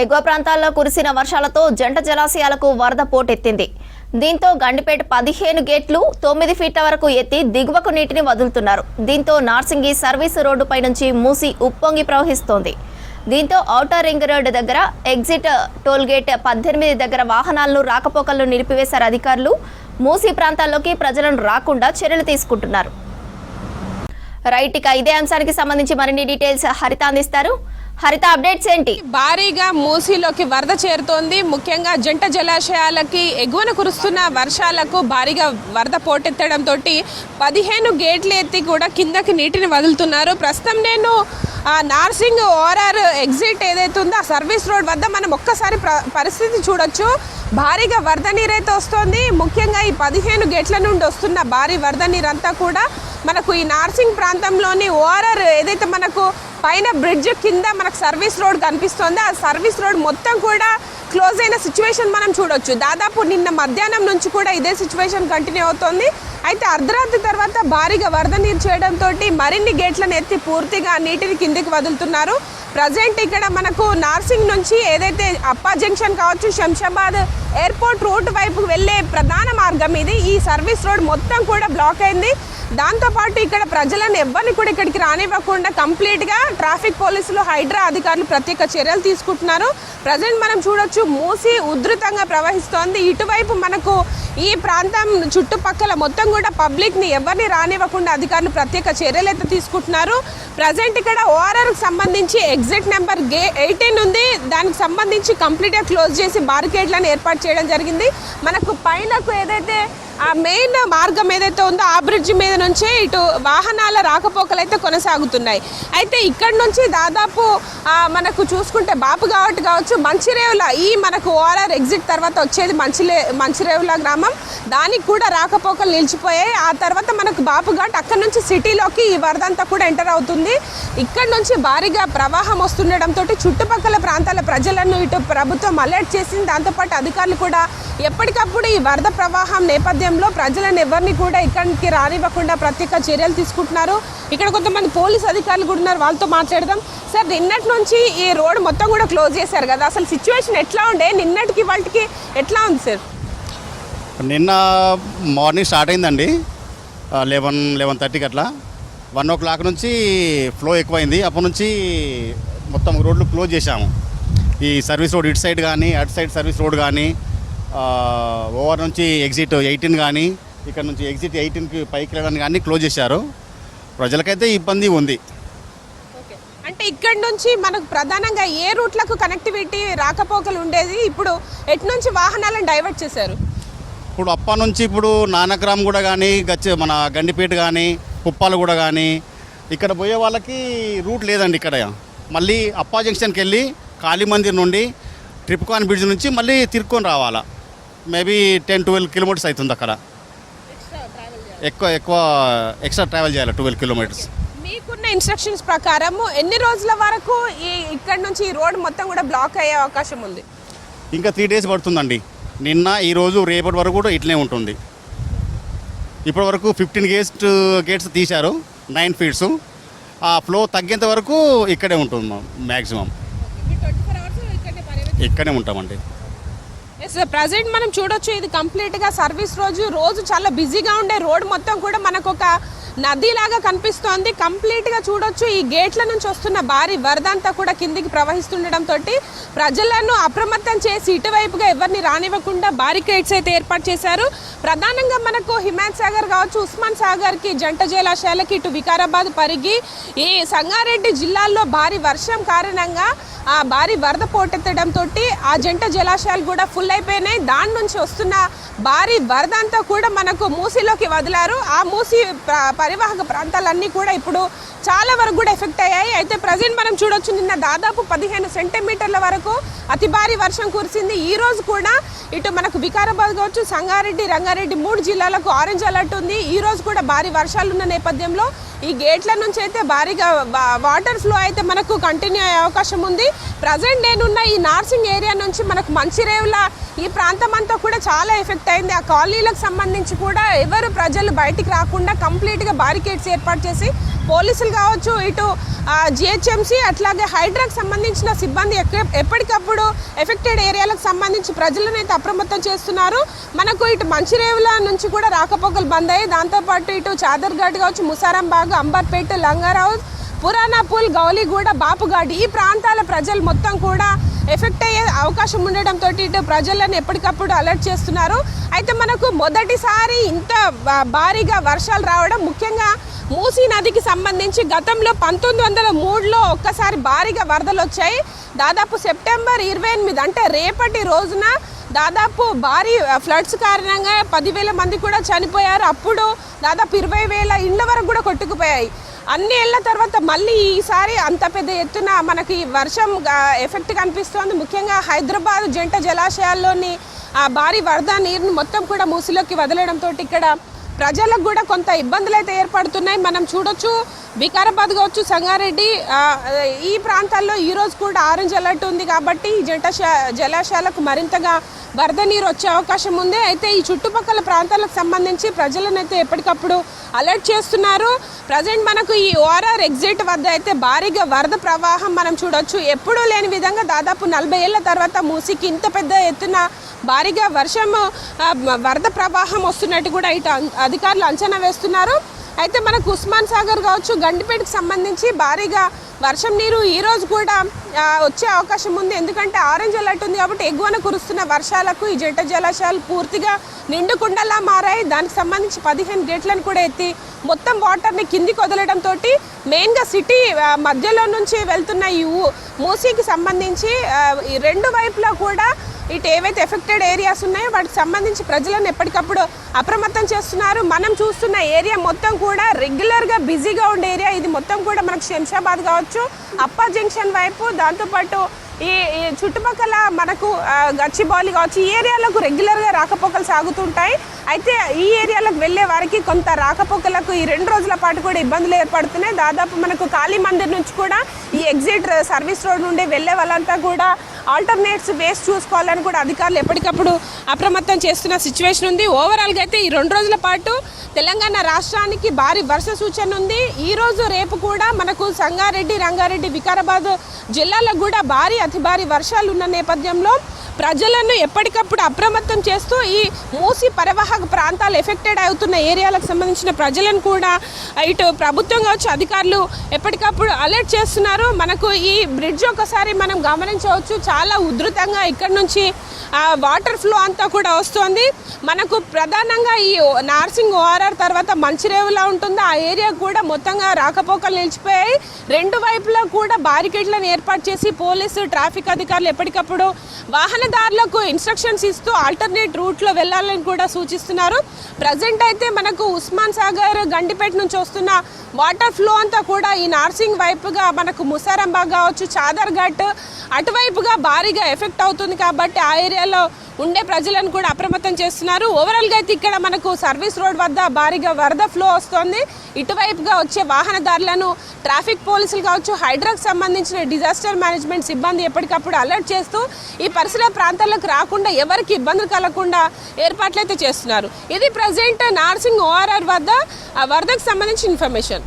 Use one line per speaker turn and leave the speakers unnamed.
ఎగువ ప్రాంతాల్లో కురిసిన వర్షాలతో జంట జలాశయాలకు వరద పోటెత్తింది. దీంతో గండిపేట పదిహేను గేట్లు తొమ్మిది ఫీట్ల వరకు ఎత్తి దిగువకు నీటిని వదులుతున్నారు. దీంతో నార్సింగి సర్వీసు రోడ్డుపై నుంచి మూసి ఉప్పొంగి ప్రవహిస్తోంది. దీంతో ఔటర్ రింగ్ రోడ్డు దగ్గర ఎగ్జిట్ టోల్గేట్ పద్దెనిమిది దగ్గర వాహనాలను రాకపోకలను నిలిపివేశారు అధికారులు. మూసీ ప్రాంతాల్లోకి ప్రజలను రాకుండా చర్యలు తీసుకుంటున్నారు. రైట్ ఇక ఇదే అంశానికి సంబంధించి మరిన్ని డీటెయిల్స్ హరిత అందిస్తారు. హరిత అప్డేట్స్ ఏంటి?
భారీగా మూసీలోకి వరద చేరుతోంది. ముఖ్యంగా జంట జలాశయాలకి ఎగువన కురుస్తున్న వర్షాలకు భారీగా వరద పోటెత్తడంతో పదిహేను గేట్లు ఎత్తి కూడా కిందకి నీటిని వదులుతున్నారు. ప్రస్తుతం నేను నార్సింగ్ ఓఆర్ఆర్ ఎగ్జిట్ ఏదైతే ఉందో ఆ సర్వీస్ రోడ్ వద్ద మనం ఒక్కసారి పరిస్థితి చూడొచ్చు. భారీగా వరద నీరైతే వస్తోంది. ముఖ్యంగా ఈ పదిహేను గేట్ల నుండి వస్తున్న భారీ వరద నీరంతా కూడా మనకు ఈ నార్సింగ్ ప్రాంతంలోని ఓఆర్ఆర్ ఏదైతే మనకు పైన బ్రిడ్జ్ కింద మనకు సర్వీస్ రోడ్ కనిపిస్తోంది ఆ సర్వీస్ రోడ్ మొత్తం కూడా క్లోజ్ అయిన సిచ్యువేషన్ మనం చూడొచ్చు. దాదాపు నిన్న మధ్యాహ్నం నుంచి కూడా ఇదే సిచ్యువేషన్ కంటిన్యూ అవుతోంది. అయితే అర్ధరాత్రి తర్వాత భారీగా వరద నీరు చేయడంతో మరిన్ని గేట్లను ఎత్తి పూర్తిగా నీటిని కిందికి వదులుతున్నారు. ప్రజెంట్ ఇక్కడ మనకు నార్సింగ్ నుంచి ఏదైతే అప్పా జంక్షన్ కావచ్చు శంషాబాద్ ఎయిర్పోర్ట్ రోడ్డు వైపు వెళ్ళే ప్రధాన మార్గం ఇది. ఈ సర్వీస్ రోడ్ మొత్తం కూడా బ్లాక్ అయింది. దాంతోపాటు ఇక్కడ ప్రజలను ఎవరిని కూడా ఇక్కడికి రానివ్వకుండా కంప్లీట్గా ట్రాఫిక్ పోలీసులు హైడ్రా అధికారులు ప్రత్యేక చర్యలు తీసుకుంటున్నారు. ప్రజెంట్ మనం చూడొచ్చు మూసి ఉధృతంగా ప్రవహిస్తోంది. ఇటువైపు మనకు ఈ ప్రాంతం చుట్టుపక్కల మొత్తం కూడా పబ్లిక్ని ఎవరిని రానివ్వకుండా అధికారులు ప్రత్యేక చర్యలు అయితే తీసుకుంటున్నారు. ప్రజెంట్ ఇక్కడ ఓఆర్ఆర్కి సంబంధించి ఎగ్జిట్ నెంబర్ గే ఎయిటీన్ ఉంది. దానికి సంబంధించి కంప్లీట్గా క్లోజ్ చేసి బారికేడ్లను ఏర్పాటు చేయడం జరిగింది. మనకు పైనకు ఏదైతే ఆ మెయిన్ మార్గం ఏదైతే ఉందో ఆ బ్రిడ్జ్ మీద నుంచే ఇటు వాహనాల రాకపోకలు అయితే కొనసాగుతున్నాయి. అయితే ఇక్కడ నుంచి దాదాపు మనకు చూసుకుంటే బాపు కాబట్టి కావచ్చు మంచిరేవుల ఈ మనకు ఓఆర్ఆర్ ఎగ్జిట్ తర్వాత వచ్చేది మంచిలే మంచిరేవుల గ్రామం. దానికి కూడా రాకపోకలు నిలిచిపోయాయి. ఆ తర్వాత మనకు బాపు ఘాట్ అక్కడ నుంచి సిటీలోకి ఈ వరద అంతా కూడా ఎంటర్ అవుతుంది. ఇక్కడ నుంచి భారీగా ప్రవాహం వస్తుండడంతో చుట్టుపక్కల ప్రాంతాల ప్రజలను ఇటు ప్రభుత్వం అలర్ట్ చేసింది. దాంతోపాటు అధికారులు కూడా ఎప్పటికప్పుడు ఈ వరద ప్రవాహం నేపథ్యంలో ప్రజలను ఎవరిని కూడా ఇక్కడికి రానివ్వకుండా ప్రత్యేక చర్యలు తీసుకుంటున్నారు. ఇక్కడ కొంతమంది పోలీస్ అధికారులు కూడా ఉన్నారు. వాళ్ళతో మాట్లాడదాం. సార్ నిన్నటి నుంచి ఈ రోడ్డు మొత్తం కూడా క్లోజ్ చేశారు కదా. అసలు సిచ్యువేషన్ ఎట్లా ఉండే? నిన్నటికి వాళ్ళకి ఎట్లా ఉంది సార్?
నిన్న మార్నింగ్ స్టార్ట్ అయిందండి. లెవెన్ లెవెన్ థర్టీకి అట్లా. వన్ ఓ క్లాక్ నుంచి ఫ్లో ఎక్కువైంది. అప్పటి నుంచి మొత్తం రోడ్లు క్లోజ్ చేశాము. ఈ సర్వీస్ రోడ్ ఇటు సైడ్ కానీ అటు సైడ్ సర్వీస్ రోడ్ కానీ ఓవర్ నుంచి ఎగ్జిట్ ఎయిటీన్ కానీ ఇక్కడ నుంచి ఎగ్జిట్ ఎయిటీన్కి పైకి వెళ్ళడానికి కానీ క్లోజ్ చేశారు. ప్రజలకైతే ఇబ్బంది ఉంది.
అంటే ఇక్కడ నుంచి మనకు ప్రధానంగా ఏ రూట్లకు కనెక్టివిటీ రాకపోకలు ఉండేది? ఇప్పుడు ఎటు నుంచి వాహనాలను డైవర్ట్ చేశారు?
ఇప్పుడు అప్ప నుంచి ఇప్పుడు నానక్రామ్ కూడా కానీ గచ్చ మన గండిపేట కానీ కుప్పాలు కూడా కానీ ఇక్కడ పోయే వాళ్ళకి రూట్ లేదండి ఇక్కడ. మళ్ళీ అప్పా జంక్షన్కి వెళ్ళి కాళీ మందిర్ నుండి ట్రిప్కాన్ బ్రిడ్జ్ నుంచి మళ్ళీ తిరుక్కొని రావాలా. మేబీ టెన్ ట్వెల్వ్ కిలోమీటర్స్ అవుతుంది అక్కడ. ఎక్కువ ఎక్కువ ఎక్స్ట్రా ట్రావెల్ చేయాలి ట్వెల్వ్ కిలోమీటర్స్.
మీకున్న ఇన్స్ట్రక్షన్స్ ప్రకారం ఎన్ని రోజుల వరకు ఈ ఇక్కడ నుంచి ఈ రోడ్ మొత్తం కూడా బ్లాక్ అయ్యే అవకాశం ఉంది?
ఇంకా త్రీ డేస్ పడుతుందండి. నిన్న ఈరోజు రేపటి వరకు కూడా ఇట్లనే ఉంటుంది. ఇప్పటి వరకు ఫిఫ్టీన్ గేట్స్ గేట్స్ తీశారు నైన్ ఫీట్స్ ఆ ఫ్లో తగ్గేంత వరకు ఇక్కడే ఉంటుంది మ్యాక్సిమం ఇక్కడే ఉంటామండి.
ప్రజెంట్ మనం చూడొచ్చు ఇది కంప్లీట్గా సర్వీస్ రోజు రోజు చాలా బిజీగా ఉండే రోడ్ మొత్తం కూడా మనకు ఒక నదిలాగా కనిపిస్తోంది. కంప్లీట్గా చూడొచ్చు ఈ గేట్ల నుంచి వస్తున్న భారీ వరద అంతా కూడా కిందికి ప్రవహిస్తుండటంతో ప్రజలను అప్రమత్తం చేసి ఇటువైపుగా ఎవరిని రానివ్వకుండా బారికేడ్స్ అయితే ఏర్పాటు చేశారు. ప్రధానంగా మనకు హిమాన్ సాగర్ కావచ్చు ఉస్మాన్ సాగర్కి జంట జలాశయాలకి ఇటు వికారాబాద్ పరిగి ఈ సంగారెడ్డి జిల్లాల్లో భారీ వర్షం కారణంగా ఆ భారీ వరద పోటెత్తడంతో ఆ జంట జలాశయాలు కూడా ఫుల్ అయిపోయినాయి. దాని నుంచి వస్తున్న భారీ వరద అంతా కూడా మనకు మూసీలోకి వదిలారు. ఆ మూసీ పరివాహక ప్రాంతాలన్నీ కూడా ఇప్పుడు చాలా వరకు కూడా ఎఫెక్ట్ అయ్యాయి. అయితే ప్రజెంట్ మనం చూడొచ్చు నిన్న దాదాపు పదిహేను సెంటీమీటర్ల వరకు అతి భారీ వర్షం కురిసింది. ఈ రోజు కూడా ఇటు మనకు వికారాబాద్ కావచ్చు సంగారెడ్డి రంగారెడ్డి మూడు జిల్లాలకు ఆరెంజ్ అలర్ట్ ఉంది. ఈ రోజు కూడా భారీ వర్షాలు ఉన్న నేపథ్యంలో ఈ గేట్ల నుంచి అయితే భారీగా వాటర్ ఫ్లో అయితే మనకు కంటిన్యూ అయ్యే అవకాశం ఉంది. ప్రజెంట్ నేనున్న ఈ నార్సింగ్ ఏరియా నుంచి మనకు మంచిరేవుల ఈ ప్రాంతం అంతా కూడా చాలా ఎఫెక్ట్ అయింది. ఆ కాలనీలకు సంబంధించి కూడా ఎవరు ప్రజలు బయటికి రాకుండా కంప్లీట్గా బారికేడ్స్ ఏర్పాటు చేసి పోలీసులు కావచ్చు ఇటు జిహెచ్ఎంసీ అట్లాగే హైడ్రాకి సంబంధించిన సిబ్బంది ఎక్క- ఎప్పటికప్పుడు ఎఫెక్టెడ్ ఏరియాలకు సంబంధించి ప్రజలను అయితే అప్రమత్తం చేస్తున్నారు. మనకు ఇటు మంచిరేవుల నుంచి కూడా రాకపోకలు బంద్ అయ్యాయి దాంతోపాటు ఇటు చాదర్ఘాట్ కావచ్చు ముసారాంబాగ్ అంబర్పేట లంగారావు పురాణాపూల్ గౌలిగూడ బాపుగాడి ఈ ప్రాంతాల ప్రజలు మొత్తం కూడా ఎఫెక్ట్ అయ్యే అవకాశం ఉండడంతో ఇటు ప్రజలను ఎప్పటికప్పుడు అలర్ట్ చేస్తున్నారు. అయితే మనకు మొదటిసారి ఇంత భారీగా వర్షాలు రావడం ముఖ్యంగా మూసీ నదికి సంబంధించి గతంలో పంతొమ్మిది వందల మూడులో ఒక్కసారి భారీగా వరదలు వచ్చాయి. దాదాపు సెప్టెంబర్ ఇరవై ఎనిమిది అంటే రేపటి రోజున దాదాపు భారీ ఫ్లడ్స్ కారణంగా పదివేల మంది కూడా చనిపోయారు. అప్పుడు దాదాపు ఇరవై వేల ఇండ్ల వరకు కూడా కొట్టుకుపోయాయి. అన్ని ఏళ్ళ తర్వాత మళ్ళీ ఈసారి అంత పెద్ద ఎత్తున మనకి వర్షం ఎఫెక్ట్ కనిపిస్తోంది. ముఖ్యంగా హైదరాబాద్ జంట జలాశయాల్లోని ఆ భారీ వరద నీరును మొత్తం కూడా మూసిలోకి వదలడంతో ఇక్కడ ప్రజలకు కూడా కొంత ఇబ్బందులు అయితే ఏర్పడుతున్నాయి. మనం చూడొచ్చు వికారాబాద్ కావచ్చు సంగారెడ్డి ఈ ప్రాంతాల్లో ఈరోజు కూడా ఆరెంజ్ అలర్ట్ ఉంది కాబట్టి జంట జలాశయాలకు మరింతగా వరద నీరు వచ్చే అవకాశం ఉంది. అయితే ఈ చుట్టుపక్కల ప్రాంతాలకు సంబంధించి ప్రజలను అయితే ఎప్పటికప్పుడు అలర్ట్ చేస్తున్నారు. ప్రజెంట్ మనకు ఈ ఓఆర్ఆర్ ఎగ్జిట్ వద్ద అయితే భారీగా వరద ప్రవాహం మనం చూడొచ్చు. ఎప్పుడూ లేని విధంగా దాదాపు నలభై ఏళ్ళ తర్వాత మూసికి ఇంత పెద్ద ఎత్తున భారీగా వర్షం వరద ప్రవాహం వస్తున్నట్టు కూడా ఇటు అధికారులు అంచనా వేస్తున్నారు. అయితే మనకు ఉస్మాన్ సాగర్ కావచ్చు గండిపేటకు సంబంధించి భారీగా వర్షం నీరు ఈ రోజు కూడా వచ్చే అవకాశం ఉంది. ఎందుకంటే ఆరెంజ్ అలర్ట్ ఉంది కాబట్టి ఎగువన కురుస్తున్న వర్షాలకు ఈ జంట జలాశయాలు పూర్తిగా నిండుకుండలా మారాయి. దానికి సంబంధించి పదిహేను గేట్లను కూడా ఎత్తి మొత్తం వాటర్ని కిందికి వదలడంతో మెయిన్గా సిటీ మధ్యలో నుంచి వెళ్తున్న ఈ మూసీకి సంబంధించి ఈ రెండు వైపులా కూడా ఇటు ఏవైతే ఎఫెక్టెడ్ ఏరియాస్ ఉన్నాయో వాటికి సంబంధించి ప్రజలను ఎప్పటికప్పుడు అప్రమత్తం చేస్తున్నారు. మనం చూస్తున్న ఏరియా మొత్తం కూడా రెగ్యులర్గా బిజీగా ఉండే ఏరియా. ఇది మొత్తం కూడా మనకు శంషాబాద్ కావచ్చు అప్పా జంక్షన్ వైపు దాంతోపాటు ఈ చుట్టుపక్కల మనకు గచ్చిబౌలి కావచ్చు ఈ ఏరియాలకు రెగ్యులర్గా రాకపోకలు సాగుతుంటాయి. అయితే ఈ ఏరియాలకు వెళ్ళే వారికి కొంత రాకపోకలకు ఈ రెండు రోజుల పాటు కూడా ఇబ్బందులు ఏర్పడుతున్నాయి. దాదాపు మనకు కాళీ మందిర్ నుంచి కూడా ఈ ఎగ్జిట్ సర్వీస్ రోడ్ నుండి వెళ్ళే వాళ్ళంతా కూడా ఆల్టర్నేట్స్ వేస్ చూసుకోవాలని కూడా అధికారులు ఎప్పటికప్పుడు అప్రమత్తం చేస్తున్న సిచ్యువేషన్ ఉంది. ఓవరాల్గా అయితే ఈ రెండు రోజుల పాటు తెలంగాణ రాష్ట్రానికి భారీ వర్ష సూచన ఉంది. ఈ రోజు రేపు కూడా మనకు సంగారెడ్డి రంగారెడ్డి వికారాబాద్ జిల్లాలకు కూడా భారీ అతి భారీ వర్షాలు ఉన్న నేపథ్యంలో ప్రజలను ఎప్పటికప్పుడు అప్రమత్తం చేస్తూ ఈ మూసి పరివాహక ప్రాంతాలు ఎఫెక్టెడ్ అవుతున్న ఏరియాలకు సంబంధించిన ప్రజలను కూడా ఇటు ప్రభుత్వం కావచ్చు అధికారులు ఎప్పటికప్పుడు అలర్ట్ చేస్తున్నారు. మనకు ఈ బ్రిడ్జ్ ఒకసారి మనం గమనించవచ్చు. చాలా ఉధృతంగా ఇక్కడ నుంచి వాటర్ ఫ్లో అంతా కూడా వస్తుంది. మనకు ప్రధానంగా ఈ నార్సింగ్ ఓఆర్ఆర్ తర్వాత మంచిరేవులా ఉంటుంది? ఆ ఏరియా కూడా మొత్తంగా రాకపోకలు నిలిచిపోయాయి. రెండు వైపులా కూడా బారికేడ్లను ఏర్పాటు చేసి పోలీసు ట్రాఫిక్ అధికారులు ఎప్పటికప్పుడు వాహనదారులకు ఇన్స్ట్రక్షన్స్ ఇస్తూ ఆల్టర్నేట్ రూట్లో వెళ్ళాలని కూడా సూచిస్తున్నారు. ప్రజెంట్ అయితే మనకు ఉస్మాన్ సాగర్ గండిపేట నుంచి వస్తున్న వాటర్ ఫ్లో అంతా కూడా ఈ నార్సింగ్ వైపుగా మనకు ముసారంబాగ్ కావచ్చు చాదర్ఘాట్ అటువైపుగా భారీగా ఎఫెక్ట్ అవుతుంది కాబట్టి ఆ ఏరియా ఏరియాలో ఉండే ప్రజలను కూడా అప్రమత్తం చేస్తున్నారు. ఓవరాల్గా అయితే ఇక్కడ మనకు సర్వీస్ రోడ్ వద్ద భారీగా వరద ఫ్లో వస్తోంది. ఇటువైపుగా వచ్చే వాహనదారులను ట్రాఫిక్ పోలీసులు కావచ్చు హైడ్రాకు సంబంధించిన డిజాస్టర్ మేనేజ్మెంట్ సిబ్బంది ఎప్పటికప్పుడు అలర్ట్ చేస్తూ ఈ పరిసర ప్రాంతాలకు రాకుండా ఎవరికి ఇబ్బందులు కలగకుండా ఏర్పాట్లు అయితే చేస్తున్నారు. ఇది ప్రజెంట్ నార్సింగ్ ఓఆర్ఆర్ వద్ద ఆ వరదకు సంబంధించిన ఇన్ఫర్మేషన్